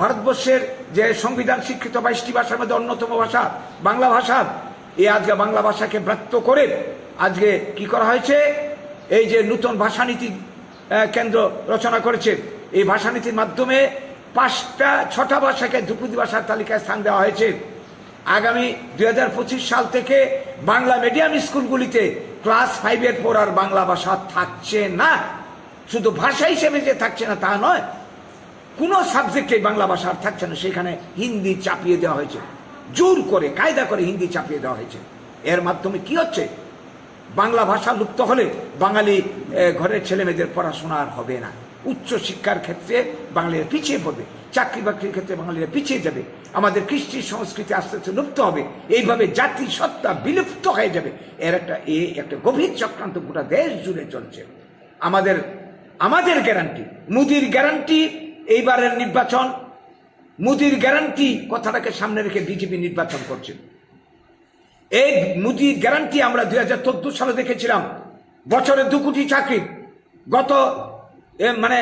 ভারতবর্ষের যে সংবিধান শিক্ষিত বাইশটি ভাষার মধ্যে অন্যতম ভাষা বাংলা ভাষা এই আজকে বাংলা ভাষাকে ব্রাত্য করে আজকে কি করা হয়েছে? এই যে নূতন ভাষানীতি কেন্দ্র রচনা করেছে, এই ভাষানীতির মাধ্যমে পাঁচটা, ছটা ভাষাকে ধ্রুপদী ভাষার তালিকায় স্থান দেওয়া হয়েছে। আগামী দুই হাজার পঁচিশ সাল থেকে বাংলা মিডিয়াম স্কুলগুলিতে ক্লাস ফাইভের পর আর বাংলা ভাষা থাকছে না। শুধু ভাষা হিসেবে যে থাকছে না, তা নয় কোনো সাবজেক্টে বাংলা ভাষা আর থাকছে না, সেখানে হিন্দি চাপিয়ে দেওয়া হয়েছে। জোর করে, কায়দা করে হিন্দি চাপিয়ে দেওয়া হয়েছে। এর মাধ্যমে কি হচ্ছে? বাংলা ভাষা লুপ্ত হলে বাঙালি ঘরের ছেলে মেয়েদের পড়াশোনা আর হবে না। উচ্চ শিক্ষার ক্ষেত্রে বাঙালিরা পিছিয়ে পড়বে, চাকরি বাকরির ক্ষেত্রে বাঙালিরা পিছিয়ে যাবে। আমাদের কৃষ্টি সংস্কৃতি আস্তে আস্তে লুপ্ত হবে, এইভাবে জাতি সত্তা বিলুপ্ত হয়ে যাবে। এর একটা এ, একটা গভীর চক্রান্ত গোটা দেশ জুড়ে চলছে। আমাদের আমাদের গ্যারান্টি মুদির গ্যারান্টি এইবারের নির্বাচন, মুদির গ্যারান্টি কথাটাকে সামনে রেখে বিজেপি নির্বাচন করছে। এই মুদির গ্যারান্টি আমরা দুই হাজার চোদ্দ সালে দেখেছিলাম, বছরে দু কোটি চাকরি। গত মানে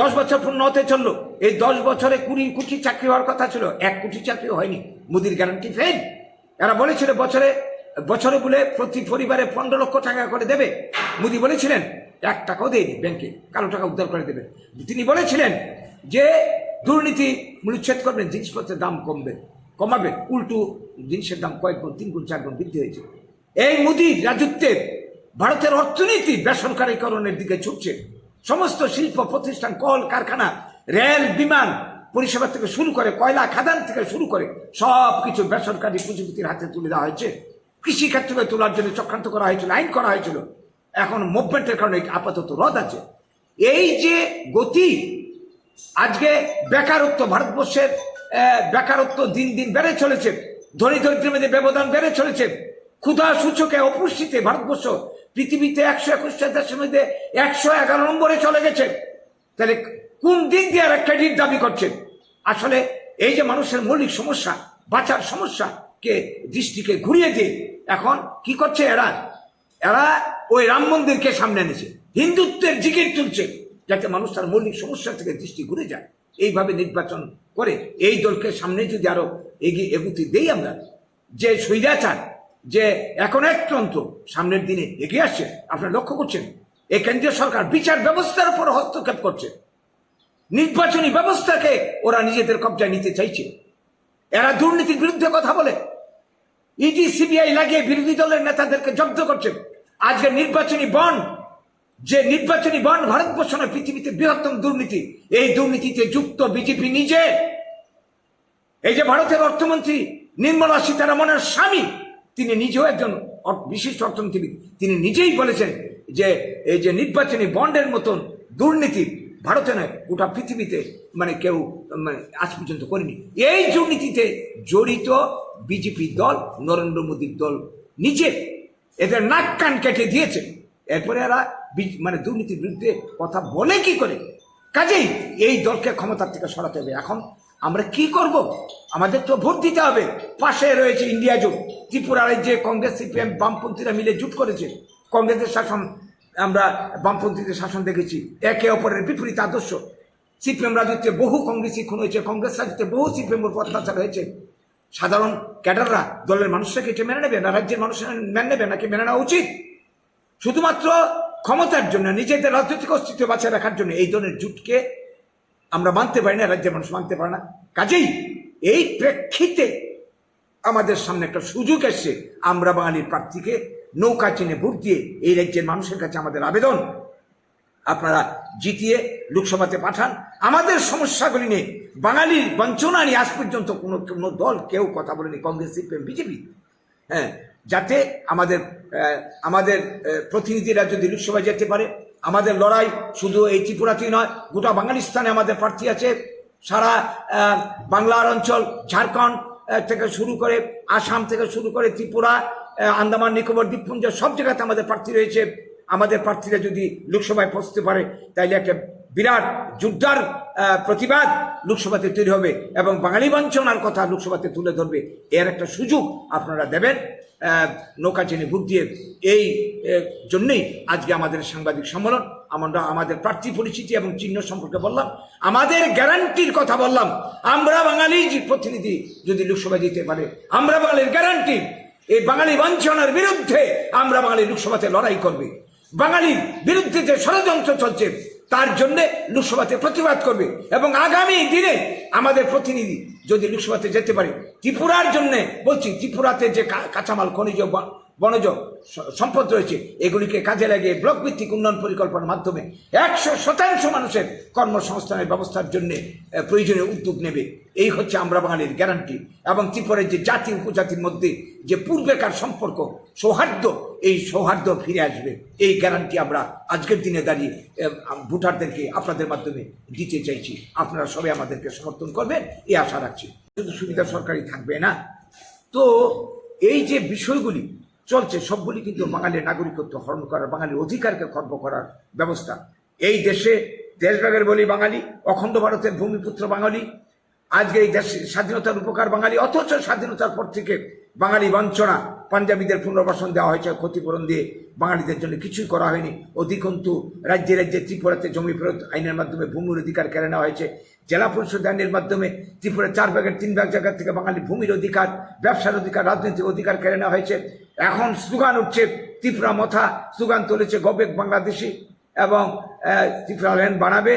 দশ বছর পূর্ণ হতে চলল। এই দশ বছরে কুড়ি কোটি চাকরি হওয়ার কথা ছিল, এক কোটি চাকরি হয়নি। মুদির গ্যারান্টি ফেল এরা বলেছিল বছরে বছরে বলে প্রতি পরিবারে পনেরো লক্ষ টাকা করে দেবে। মোদি বলেছিলেন, এক টাকাও দেয়নি ব্যাংকে, কালো টাকা উদ্ধার করে দেবে। তিনি বলেছিলেন যে দুর্নীতি মূল্যচ্ছেদ করবেন জিনিসপত্রের দাম কমবে, কমাবে, উল্টু জিনিসের দাম কয়েক গুণ, তিন গুণ, চার গুণ বৃদ্ধি হয়েছে। এই মোদির রাজত্বে ভারতের অর্থনীতি বেসরকারীকরণের দিকে ছুটছে সমস্ত শিল্প প্রতিষ্ঠান, কল, কারখানা, রেল, বিমান পরিষেবা থেকে শুরু করে কয়লা, খাদান থেকে শুরু করে সব কিছু বেসরকারি পুঁজিপতির হাতে তুলে দেওয়া হয়েছে। কৃষিক্ষেত্রকে তোলার জন্য চক্রান্ত করা হয়েছিল, আইন করা হয়েছিল। এখন মুভমেন্টের কারণে আপাতত রদ আছে। এই যে গতি আজকে বেকারত্ব ভারতবর্ষের বেকারত্ব দিন দিন বেড়ে চলেছে, ধনী দরিদ্রের মধ্যে ব্যবধান বেড়ে চলেছে। ক্ষুধা সূচকে অপুষ্টিতে ভারতবর্ষ পৃথিবীতে একশো একুশটা দেশের মধ্যে একশো এগারো নম্বরে চলে গেছে। তাহলে কোন দিক দিয়ে আর ক্রেডিট দাবি করছেন আসলে এই যে মানুষের মৌলিক সমস্যা, বাঁচার সমস্যাকে দৃষ্টিকে ঘুরিয়ে দিয়ে এখন কি করছে এরা? এরা ওই রাম মন্দিরকে সামনে এনেছে, হিন্দুত্বের জিগির তুলছে। যাতে মানুষ তার মৌলিক সমস্যা থেকে দৃষ্টি ঘুরে যায়। এইভাবে নির্বাচন করে এই দলকে সামনে যদি আরও এগিয়ে, এগুতি দেই আমরা, যে স্বৈরাচার, যে এখন এক একতন্ত্র সামনের দিনে এগিয়ে আসছে, আপনারা লক্ষ্য করছেন এই কেন্দ্রীয় সরকার বিচার ব্যবস্থার উপর হস্তক্ষেপ করছে। নির্বাচনী ব্যবস্থাকে ওরা নিজেদের কবজায় নিতে চাইছে। এরা দুর্নীতির বিরুদ্ধে কথা বলে। ইডি, সিবিআই লাগিয়ে বিরোধী দলের নেতাদেরকে জব্দ করছে। আজকে নির্বাচনী বন্ড যে নির্বাচনী বন্ড ভারতবর্ষ নয় পৃথিবীতে বৃহত্তম দুর্নীতি, এই দুর্নীতিতে যুক্ত বিজেপি নিজে। এই যে ভারতের অর্থমন্ত্রী নির্মলা সীতারামনের স্বামী, তিনি নিজেও একজন বিশিষ্ট অর্থনীতিবিদ, তিনি নিজেই বলেছেন যে এই যে নির্বাচনী বন্ডের মতন দুর্নীতি ভারতে নয়, গোটা পৃথিবীতে মানে কেউ মানে আজ পর্যন্ত করেনি। এই দুর্নীতিতে জড়িত বিজেপি দল, নরেন্দ্র মোদীর দল নিজে এদের নাক কান কেটে দিয়েছে। এরপরে এরা মানে দুর্নীতির বিরুদ্ধে কথা বলে কি করে? কাজেই এই দলকে ক্ষমতার থেকে সরাতে হবে। এখন আমরা কি করব? আমাদের তো ভোট দিতে হবে। পাশে রয়েছে ইন্ডিয়া জোট। ত্রিপুরা রাজ্যে কংগ্রেস, সিপিএম, বামপন্থীরা মিলে জোট করেছে। কংগ্রেসের শাসন, আমরা বামপন্থীদের শাসন দেখেছি। একে অপরের বিপরীত আদর্শ। সিপিএম রাজত্বে বহু কংগ্রেসই খুন হয়েছে। কংগ্রেস রাজত্বে বহু সিপিএম উপর অত্যাচার হয়েছে। সাধারণ ক্যাডাররা দলের মানুষরাকে এটা মেনে নেবে না? রাজ্যের মানুষ মেনে নেবে নাকি মেনে নেওয়া উচিত? শুধুমাত্র ক্ষমতার জন্য, নিজেদের রাজনৈতিক অস্তিত্ব বাঁচিয়ে রাখার জন্য এই ধরনের জুটকে আমরা মানতে পারি না, রাজ্যের মানুষ মানতে পারে না। কাজেই এই প্রেক্ষিতে আমাদের সামনে একটা সুযোগ এসছে। আমরা বাঙালির প্রার্থীকে নৌকা চিনে ভোট দিয়ে এই রাজ্যের মানুষের কাছে আমাদের আবেদন। আপনারা জিতিয়ে লোকসভাতে পাঠান। আমাদের সমস্যাগুলি নিয়ে বাঙালির বঞ্চনা নিয়ে আজ পর্যন্ত কোনো কোনো দল কেউ কথা বলেনি, কংগ্রেস, সিপিএম, বিজেপি। হ্যাঁ যাতে আমাদের আমাদের প্রতিনিধিরা যদি লোকসভায় যেতে পারে। আমাদের লড়াই শুধু এই ত্রিপুরাতেই নয়, গোটা বাঙালিস্তানে আমাদের প্রার্থী আছে। সারা বাংলার অঞ্চল, ঝাড়খণ্ড থেকে শুরু করে আসাম থেকে শুরু করে ত্রিপুরা আন্দামান, নিকোবর, দ্বীপপুঞ্জ, সব জায়গাতে আমাদের প্রার্থী রয়েছে। আমাদের প্রার্থীরা যদি লোকসভায় পৌঁছতে পারে, তাইলে একটা বিরাট যোদ্ধার প্রতিবাদ লোকসভাতে তৈরি হবে এবং বাঙালি বঞ্চনার কথা লোকসভাতে তুলে ধরবে। এর একটা সুযোগ আপনারা দেবেন। নৌকা চেনে ভোট দিয়ে এই জন্যেই আজকে আমাদের সাংবাদিক সম্মেলন। আমরা আমাদের প্রার্থী পরিচিতি এবং চিহ্ন সম্পর্কে বললাম। আমাদের গ্যারান্টির কথা বললাম। আমরা বাঙালি যে প্রতিনিধি যদি লোকসভা দিতে পারে, আমরা বাঙালির গ্যারান্টি। এই বাঙালি বঞ্চনার বিরুদ্ধে আমরা বাঙালি লোকসভাতে লড়াই করবে। বাঙালির বিরুদ্ধে যে ষড়যন্ত্র চলছে তার জন্য লোকসভাতে প্রতিবাদ করবে। এবং আগামী দিনে আমাদের প্রতিনিধি যদি লোকসভাতে যেতে পারে, ত্রিপুরার জন্য বলছি, ত্রিপুরাতে যে কাঁচামাল, খনিজ বনজ সম্পদ রয়েছে, এগুলিকে কাজে লাগিয়ে ব্লক ভিত্তিক উন্নয়ন পরিকল্পনার মাধ্যমে একশো শতাংশ মানুষের কর্মসংস্থানের ব্যবস্থার জন্য প্রয়োজনীয় উদ্যোগ নেবে। এই হচ্ছে আমরা বাঙালির গ্যারান্টি এবং ত্রিপুরের যে জাতি, উপজাতির মধ্যে যে পূর্বেকার সম্পর্ক, সৌহার্দ্য, এই সৌহার্দ্য ফিরে আসবে। এই গ্যারান্টি আমরা আজকের দিনে দাঁড়িয়ে ভোটারদেরকে আপনাদের মাধ্যমে দিতে চাইছি। আপনারা সবাই আমাদেরকে সমর্থন করবেন এই আশা রাখছি। সুবিধা সরকারি থাকবে না। তো এই যে বিষয়গুলি চলছে। সবগুলি কিন্তু বাঙালির নাগরিকত্ব হরণ করার বাঙালির অধিকারকে খর্ব করার ব্যবস্থা। এই দেশে দেশভাগের বলি বাঙালি, অখণ্ড ভারতের ভূমিপুত্র বাঙালি, আজকে এই দেশ স্বাধীনতার উপকার বাঙালি, অথচ স্বাধীনতার পর থেকে বাঙালি বঞ্চনা, পাঞ্জাবিদের পুনর্বাসন দেওয়া হয়েছে, ক্ষতিপূরণ দিয়ে বাঙালিদের জন্য কিছুই করা হয়নি। অধিকন্তু রাজ্যে রাজ্যে ত্রিপুরাতে জমি ফেরত আইনের মাধ্যমে ভূমির অধিকার কেড়ে নেওয়া হয়েছে। জেলা পরিষদ আইনের মাধ্যমে ত্রিপুরা চার ভাগের তিন ভাগ জায়গা থেকে বাঙালি ভূমির অধিকার ব্যবসার অধিকার রাজনৈতিক অধিকার কেড়ে নেওয়া হয়েছে। এখন স্লোগান উঠছে ত্রিপুরা মথা স্লোগান তুলেছে গবেক বাংলাদেশি এবং ত্রিপুরা ল্যান্ড বানাবে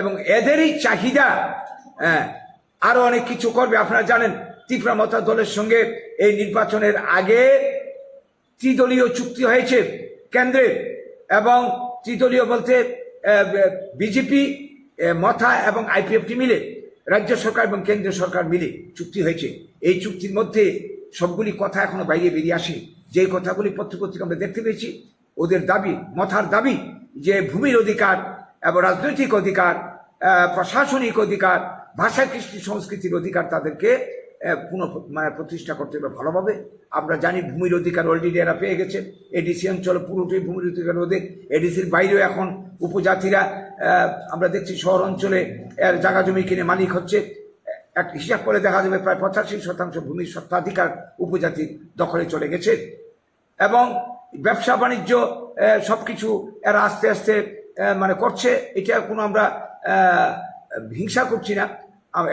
এবং এদেরই চাহিদা হ্যাঁ, আরও অনেক কিছু করবে। আপনারা জানেন ত্রিপুরা মথা দলের সঙ্গে এই নির্বাচনের আগে ত্রিদলীয় চুক্তি হয়েছে কেন্দ্রে এবং ত্রিদলীয় বলতে বিজেপি মথা এবং আইপিএফটি মিলে রাজ্য সরকার এবং কেন্দ্রীয় সরকার মিলে চুক্তি হয়েছে। এই চুক্তির মধ্যে সবগুলি কথা এখনও বাইরে বেরিয়ে আসে। যে কথাগুলি পত্রপত্রিকা আমরা দেখতে পেয়েছি, ওদের দাবি, মথার দাবি যে ভূমির অধিকার এবং রাজনৈতিক অধিকার প্রশাসনিক অধিকার ভাষা কৃষ্টি সংস্কৃতির অধিকার তাদেরকে পুনঃ মানে প্রতিষ্ঠা করতে হবে ভালোভাবে। আমরা জানি ভূমির অধিকার অলরেডি এরা পেয়ে গেছে। এডিসি অঞ্চল পুরোটাই ভূমির অধিকার ওদের। এডিসির বাইরেও এখন উপজাতিরা আমরা দেখছি শহর অঞ্চলে এর জায়গা জমি কিনে মালিক হচ্ছে। এক হিসাব করে দেখা যাবে প্রায় পঁচাশি শতাংশ ভূমির সত্ত্বাধিকার উপজাতির দখলে চলে গেছে। এবং ব্যবসা বাণিজ্য সব কিছু এরা আস্তে আস্তে মানে করছে। এটা কোনো আমরা হিংসা করছি না।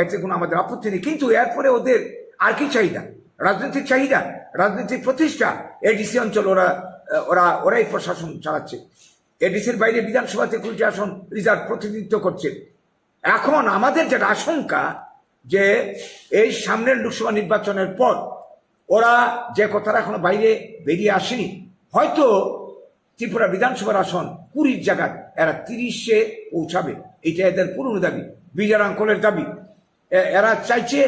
এতে কোনো আমাদের আপত্তি নেই। কিন্তু এরপরে ওদের আর কি চাহিদা? রাজনৈতিক চাহিদা? রাজনৈতিক প্রতিষ্ঠা? এডিসি অঞ্চল ওরা ওরা, ওরাই প্রশাসন চালাচ্ছে। এডিসির বাইরে বিধানসভাতে কুড়িটি আসন রিজার্ভ প্রতিনিধিত্ব করছে। এখন আমাদের যেটা আশঙ্কা যে এই সামনের লোকসভা নির্বাচনের পর ওরা যে কথাটা এখনও বাইরে বেরিয়ে আসেনি, হয়তো ত্রিপুরা বিধানসভার আসন কুড়ির জায়গায় এরা তিরিশে পৌঁছাবে। এটা এদের পুরনো দাবি। বিজয়াঙ্কলের দাবি। এরা চাইছে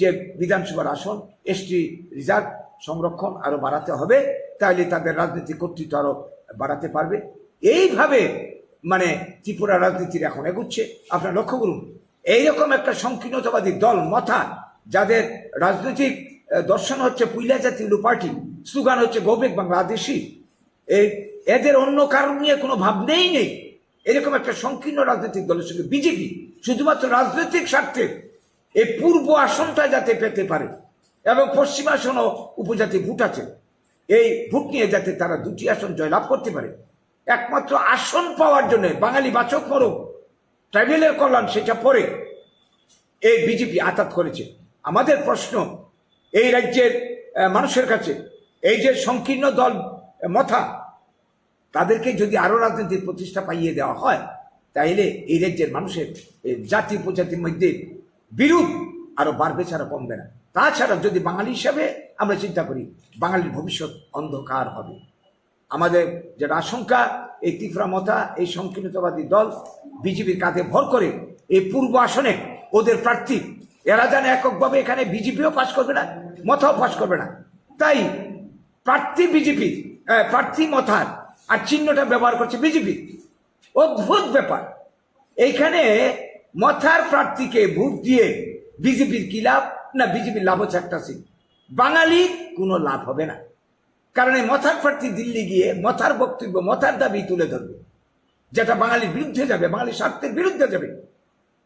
যে বিধানসভার আসন এসটি রিজার্ভ সংরক্ষণ আরও বাড়াতে হবে তাহলে তাদের রাজনৈতিক কর্তৃত্ব আরও বাড়াতে পারবে। এইভাবে মানে ত্রিপুরা রাজনীতির এখন এগুচ্ছে। আপনারা লক্ষ্য করুন, এইরকম একটা সংকীর্ণতাবাদী দল মথা যাদের রাজনৈতিক দর্শন হচ্ছে পুইলা জাতীয় পার্টি, স্লোগান হচ্ছে গৌবেক বাংলাদেশি এই, এদের অন্য কারণ নিয়ে কোনো ভাবনেই নেই। এরকম একটা সংকীর্ণ রাজনৈতিক দলের সঙ্গে বিজেপি, শুধুমাত্র রাজনৈতিক স্বার্থে এই পূর্ব আসনটা যাতে পেতে পারে এবং পশ্চিম আসনও উপজাতি ভোট আছে। এই ভোট নিয়ে যাতে তারা দুটি আসন জয়লাভ করতে পারে। একমাত্র আসন পাওয়ার জন্য বাঙালি বাচক মরক ট্রাইবেলের কল্যাণ সেটা পরে এই বিজেপি আঘাত করেছে। আমাদের প্রশ্ন, এই রাজ্যের মানুষের কাছে এই যে সংকীর্ণ দল মথা, তাদেরকে যদি আরও রাজনীতির প্রতিষ্ঠা পাইয়ে দেওয়া হয়, তাইলে এই রাজ্যের মানুষের জাতি উপজাতির মধ্যে বিরোধ আরও বাড়বে ছাড়া কমবে না। তাছাড়া যদি বাঙালি হিসাবে আমরা চিন্তা করি, বাঙালির ভবিষ্যৎ অন্ধকার হবে। আমাদের যেটা আশঙ্কা, এই ত্রিপুরা মথা এই সংকীর্ণতাবাদী দল বিজেপির কাঁধে ভর করে এই পূর্ব আসনে ওদের প্রার্থী, এরা জানে এককভাবে এখানে বিজেপিও পাশ করবে না মথাও পাশ করবে না। তাই প্রার্থী বিজেপি প্রার্থী মথার, আর চিহ্নটা ব্যবহার করছে বিজেপি। অদ্ভুত ব্যাপার। এইখানে মথার প্রার্থীকে ভোট দিয়ে বিজেপির কি লাভ? না, বিজেপির লাভ হচ্ছে একটা সিট। বাঙালির কোনো লাভ হবে না। কারণ এই মথার প্রার্থী দিল্লি গিয়ে মথার বক্তব্য, মথার দাবি তুলে ধরবে। যেটা বাঙালির বিরুদ্ধে যাবে বাঙালির স্বার্থের বিরুদ্ধে যাবে।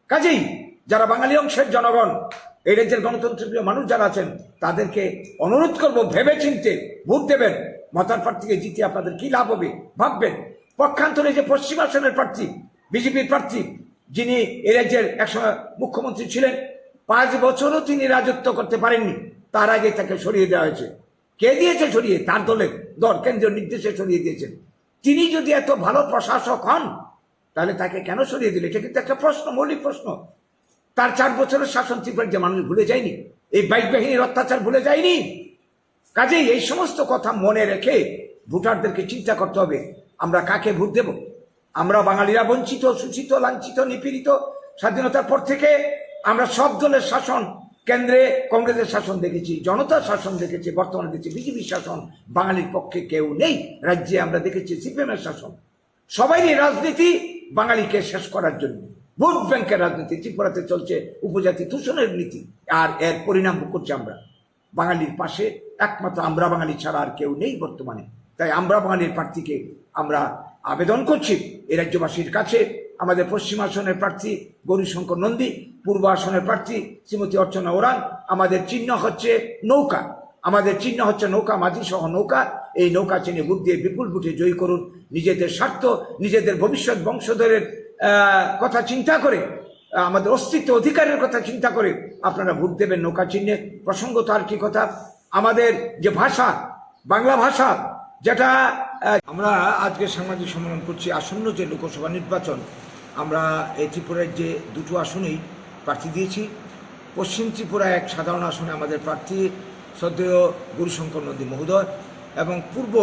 কাজেই যারা বাঙালি অংশের জনগণ, এই রাজ্যের গণতন্ত্রপ্রিয় মানুষ যারা আছেন, তাদেরকে অনুরোধ করব ভেবে চিনতে ভোট দেবেন। মতার প্রার্থীকে জিতে আপনাদের কি লাভ হবে? ভাববেন। পক্ষান্তরে যে পশ্চিম আসনের প্রার্থী, বিজেপির প্রার্থী যিনি এ রাজ্যের একসময় মুখ্যমন্ত্রী ছিলেন, পাঁচ বছরও তিনি রাজত্ব করতে পারেননি। তার আগে তাকে সরিয়ে দেওয়া হয়েছে। কে দিয়েছে সরিয়ে? তার দলের দল, কেন্দ্রীয় নির্দেশে সরিয়ে দিয়েছেন। তিনি যদি এত ভালো প্রশাসক হন, তাহলে তাকে কেন সরিয়ে দিলে? এটা কিন্তু একটা প্রশ্ন, মৌলিক প্রশ্ন। তার চার বছরের শাসন ত্রিপুরার যে মানুষ ভুলে যায়নি, এই বাইক বাহিনীর অত্যাচার ভুলে যায়নি? কাজেই এই সমস্ত কথা মনে রেখে ভোটারদেরকে চিন্তা করতে হবে, আমরা কাকে ভোট দেব? আমরা বাঙালিরা বঞ্চিত, শোষিত, লাঞ্ছিত, নিপীড়িত স্বাধীনতার পর থেকে আমরা সব দলের শাসন, কেন্দ্রে কংগ্রেসের শাসন দেখেছি, জনতার শাসন দেখেছি, বর্তমানে দেখছি, বিজেপির শাসন, বাঙালির পক্ষে কেউ নেই। রাজ্যে আমরা দেখেছি সিপিএমের শাসন। সবাই রাজনীতি বাঙালিকে শেষ করার জন্য। ভোট ব্যাংকের রাজনীতি, ত্রিপুরাতে চলছে উপজাতি দূষণের নীতি, আর এর পরিণাম করছি আমরা। বাঙালির পাশে একমাত্র আমরা বাঙালি ছাড়া আর কেউ নেই বর্তমানে। তাই আমরা বাঙালির প্রার্থীকে আমরা আবেদন করছি। এই রাজ্যবাসীর কাছে আমাদের পশ্চিম আসনের প্রার্থী গৌরীশঙ্কর নন্দী, পূর্ব আসনের প্রার্থী শ্রীমতী অর্চনা ওরাং, আমাদের চিহ্ন হচ্ছে নৌকা। আমাদের চিহ্ন হচ্ছে নৌকা মাঝি সহ নৌকা। এই নৌকা চিনে ভোট দিয়ে বিপুল ভোটে জয়ী করুন। নিজেদের স্বার্থ, নিজেদের ভবিষ্যৎ বংশধরের কথা চিন্তা করে আমাদের অস্তিত্ব অধিকারের কথা চিন্তা করে আপনারা ভোট দেবেন নৌকা চিহ্নে। প্রসঙ্গত আর কি কথা? আমাদের যে ভাষা, বাংলা ভাষা, যেটা আমরা আজকে সাংবাদিক সম্মেলন করছি। আসন্ন যে লোকসভা নির্বাচন, আমরা এই ত্রিপুরার যে দুটো আসনেই প্রার্থী দিয়েছি। পশ্চিম ত্রিপুরা এক সাধারণ আসনে আমাদের প্রার্থী শ্রদ্ধেয় গুরুশঙ্কর নন্দী মহোদয় এবং পূর্ব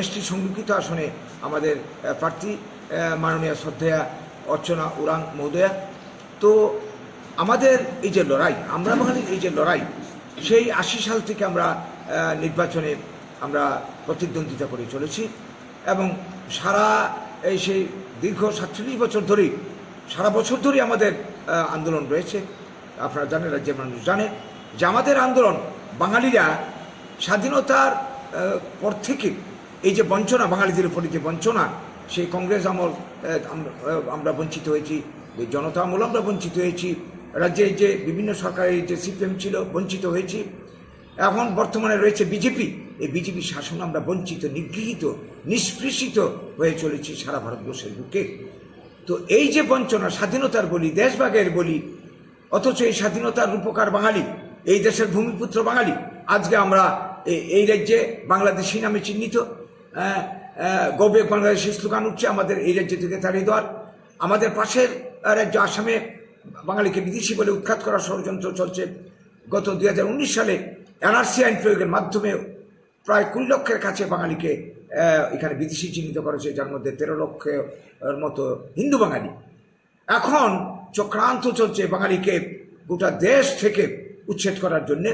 এসটি সংরক্ষিত আসনে আমাদের প্রার্থী মাননীয় শ্রদ্ধেয়া অর্চনা উরাং মহোদয়া। তো আমাদের এই যে লড়াই, আমরা বাঙালির এই যে লড়াই, সেই আশি সাল থেকে আমরা নির্বাচনে আমরা প্রতিদ্বন্দ্বিতা করে চলেছি এবং সারা এই সেই দীর্ঘ সাতচল্লিশ বছর ধরেই, সারা বছর ধরেই আমাদের আন্দোলন রয়েছে। আপনারা জানেন, রাজ্যের মানুষ জানে যে আমাদের আন্দোলন বাঙালিরা স্বাধীনতার পর থেকে এই যে বঞ্চনা, বাঙালিদের উপরে যে বঞ্চনা, সেই কংগ্রেস আমল আমরা- বঞ্চিত হয়েছি জনতা আমল আমরা বঞ্চিত হয়েছি, রাজ্যে যে বিভিন্ন সরকারের যে সিপিএম ছিল বঞ্চিত হয়েছি, এখন বর্তমানে রয়েছে বিজেপি। এই বিজেপি শাসন আমরা বঞ্চিত নিগৃহীত নিষ্পৃষিত হয়ে চলেছি সারা ভারতবর্ষের বুকে। তো এই যে বঞ্চনা স্বাধীনতার বলি দেশভাগের বলি অথচ এই স্বাধীনতার রূপকার বাঙালি এই দেশের ভূমিপুত্র বাঙালি আজকে আমরা এই রাজ্যে বাংলাদেশি নামে চিহ্নিত। আহ, আহ, গবে বাংলাদেশি স্লোগান উঠছে আমাদের এই রাজ্য থেকে তাড়িয়ে দেওয়ার আমাদের পাশের রাজ্য আসামে বাঙালিকে বিদেশি বলে উৎখাত করার ষড়যন্ত্র চলছে। গত দু হাজার উনিশ সালে এনআরসি আইন প্রয়োগের মাধ্যমে প্রায় কুড়ি লক্ষের কাছে বাঙালিকে এখানে বিদেশি চিহ্নিত করেছে, যার মধ্যে তেরো লক্ষের মতো হিন্দু বাঙালি। এখন চক্রান্ত চলছে বাঙালিকে গোটা দেশ থেকে উচ্ছেদ করার জন্যে।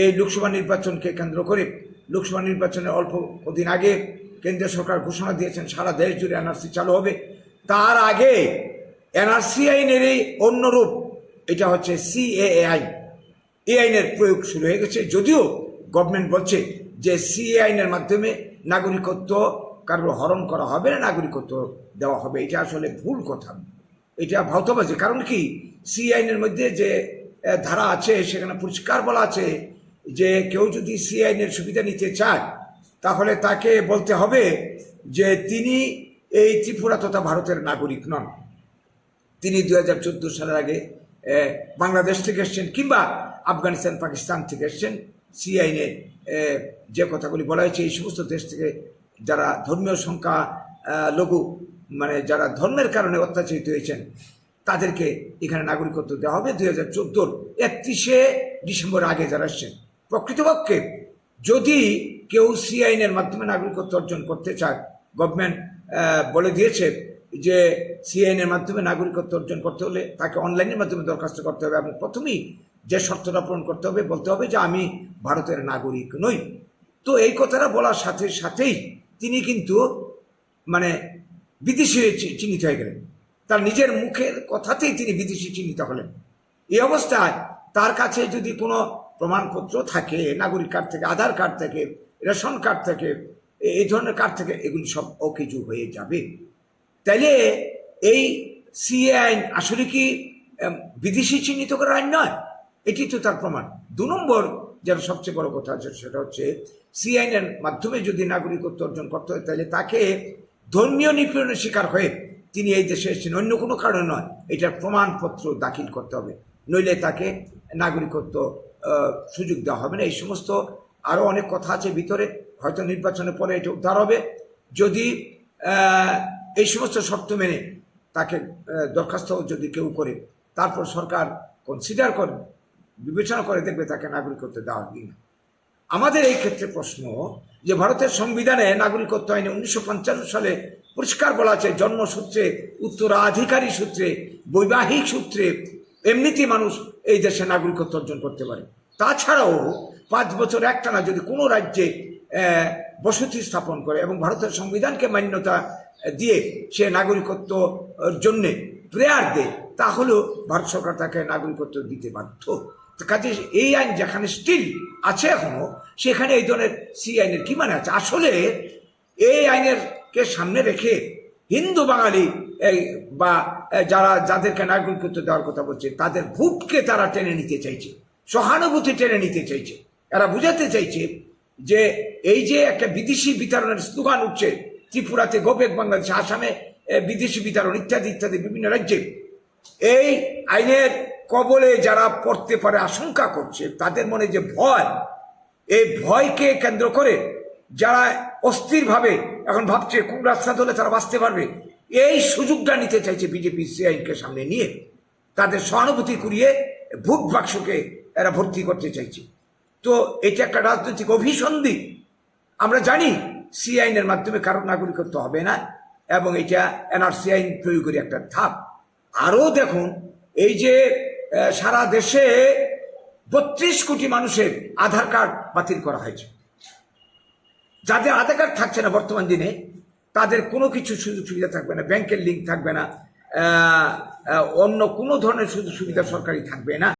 এই লোকসভা নির্বাচনকে কেন্দ্র করে লোকসভা নির্বাচনের অল্প কদিন আগে কেন্দ্রীয় সরকার ঘোষণা দিয়েছেন, সারা দেশ জুড়ে এনআরসি চালু হবে। তার আগে এনআরসি আইনের এই অন্য রূপ এটা হচ্ছে সিএএ আইন। এই আইনের প্রয়োগ শুরু হয়ে গেছে, যদিও গভর্নমেন্ট বলছে যে সিএ আইনের মাধ্যমে নাগরিকত্ব কারোর হরণ করা হবে না, নাগরিকত্ব দেওয়া হবে, এটা আসলে ভুল কথা। এটা ভাওতাবাজি কারণ কি? সি আইনের মধ্যে যে ধারা আছে, সেখানে পরিষ্কার বলা আছে যে কেউ যদি সি আইনের সুবিধা নিতে চায়, তাহলে তাকে বলতে হবে যে তিনি এই ত্রিপুরা তথা ভারতের নাগরিক নন। তিনি দু হাজার চোদ্দ সালের আগে বাংলাদেশ থেকে এসছেন কিংবা আফগানিস্তান, পাকিস্তান থেকে এসছেন সিআইনে যে কথাগুলি বলা হয়েছে, এই সমস্ত দেশ থেকে যারা ধর্মীয় সংখ্যা লঘু মানে যারা ধর্মের কারণে অত্যাচারিত হয়েছেন, তাদেরকে এখানে নাগরিকত্ব দেওয়া হবে। দুই হাজার চোদ্দোর একত্রিশে ডিসেম্বর আগে যারা এসছেন, প্রকৃতপক্ষে যদি কেউ সি আইনের মাধ্যমে নাগরিকত্ব অর্জন করতে চায়, গভর্নমেন্ট বলে দিয়েছে যে সিআইনের মাধ্যমে নাগরিকত্ব অর্জন করতে হলে তাকে অনলাইনের মাধ্যমে দরখাস্ত করতে হবে এবং প্রথমেই যে শর্তটা পূরণ করতে হবে, বলতে হবে যে আমি ভারতের নাগরিক নই। তো এই কথাটা বলার সাথে সাথেই তিনি কিন্তু মানে বিদেশি চিহ্নিত হয়ে গেলেন। তার নিজের মুখের কথাতেই তিনি বিদেশি চিহ্নিত হলেন। এই অবস্থায় তার কাছে যদি কোনো প্রমাণপত্র থাকে, নাগরিক কার্ড থেকে, আধার কার্ড থেকে, রেশন কার্ড থেকে এই ধরনের কার্ড থেকে, এগুলি সব অকেজু হয়ে যাবে। তাইলে এই সিএ আইন আসলে কি বিদেশি চিহ্নিত করার আইন নয়? এটি তো তার প্রমাণ। দু নম্বর যেটা সবচেয়ে বড় কথা আছে, সেটা হচ্ছে সি আইনের মাধ্যমে যদি নাগরিকত্ব অর্জন করতে হয়, তাহলে তাকে ধর্মীয় নিপীড়নের শিকার হয়ে তিনি এই দেশে এসেছেন। অন্য কোনো কারণে নয়, এটার প্রমাণপত্র দাখিল করতে হবে। নইলে তাকে নাগরিকত্ব সুযোগ দেওয়া হবে না। এই সমস্ত আরও অনেক কথা আছে ভিতরে, হয়তো নির্বাচনের পরে এটা উদ্ধার হবে। যদি এই সমস্ত শর্ত মেনে তাকে দরখাস্ত যদি কেউ করে, তারপর সরকার কনসিডার করে বিবেচনা করে দেখবে তাকে নাগরিকত্ব দেওয়া কি না আমাদের এই ক্ষেত্রে প্রশ্ন যে ভারতের সংবিধানে নাগরিকত্ব আইনে উনিশশো পঞ্চান্ন সালে পরিষ্কার বলা আছে জন্মসূত্রে উত্তরাধিকারী সূত্রে, বৈবাহিক সূত্রে, এমনিতেই মানুষ এই দেশে নাগরিকত্ব অর্জন করতে পারে। তাছাড়াও পাঁচ বছর একটানা যদি কোনো রাজ্যে বসতি স্থাপন করে এবং ভারতের সংবিধানকে মান্যতা দিয়ে সে নাগরিকত্ব জন্যে প্রেয়ার দেয়, তাহলেও ভারত সরকার তাকে নাগরিকত্ব দিতে বাধ্য। কাজে এই আইন যেখানে স্টিল আছে এখনও, সেখানে এই ধরনের সি আইনের কি মানে আছে? আসলে এই আইনের কে সামনে রেখে হিন্দু বাঙালি বা যারা, যাদেরকে নাগরিকত্ব দেওয়ার কথা বলছে, তাদের ভোটকে তারা টেনে নিতে চাইছে, সহানুভূতি টেনে নিতে চাইছে। এরা বুঝাতে চাইছে যে এই যে একটা বিদেশি বিতরণের স্লোগান উঠছে, ত্রিপুরাতে গোবেক বাংলাদেশে, আসামে বিদেশি বিতরণ ইত্যাদি ইত্যাদি বিভিন্ন রাজ্যে, এই আইনের কবলে যারা পড়তে পারে আশঙ্কা করছে, তাদের মনে যে ভয়, এই ভয়কে কেন্দ্র করে যারা অস্থিরভাবে এখন ভাবছে কোন রাস্তা ধরে তারা বাঁচতে পারবে, এই সুযোগটা নিতে চাইছে বিজেপি সিআইনকে সামনে নিয়ে। তাদের সহানুভূতি কুড়িয়ে ভোট বাক্সকে এরা ভর্তি করতে চাইছে। তো এটা একটা রাজনৈতিক অভিসন্ধি। আমরা জানি সি আইনের মাধ্যমে কারও নাগরিকত্ব হবে না এবং এটা এনআরসি আইন প্রয়োগের একটা ধাপ। আরও দেখুন, এই যে সারা দেশে বত্রিশ কোটি মানুষের আধার কার্ড বাতিল করা হয়েছে। যাদের আধার কার্ড থাকছে না বর্তমান দিনে, তাদের কোনো কিছু সুযোগ সুবিধা থাকবে না, ব্যাংকের লিঙ্ক থাকবে না অন্য কোনো ধরনের সুযোগ সুবিধা সরকারি থাকবে না।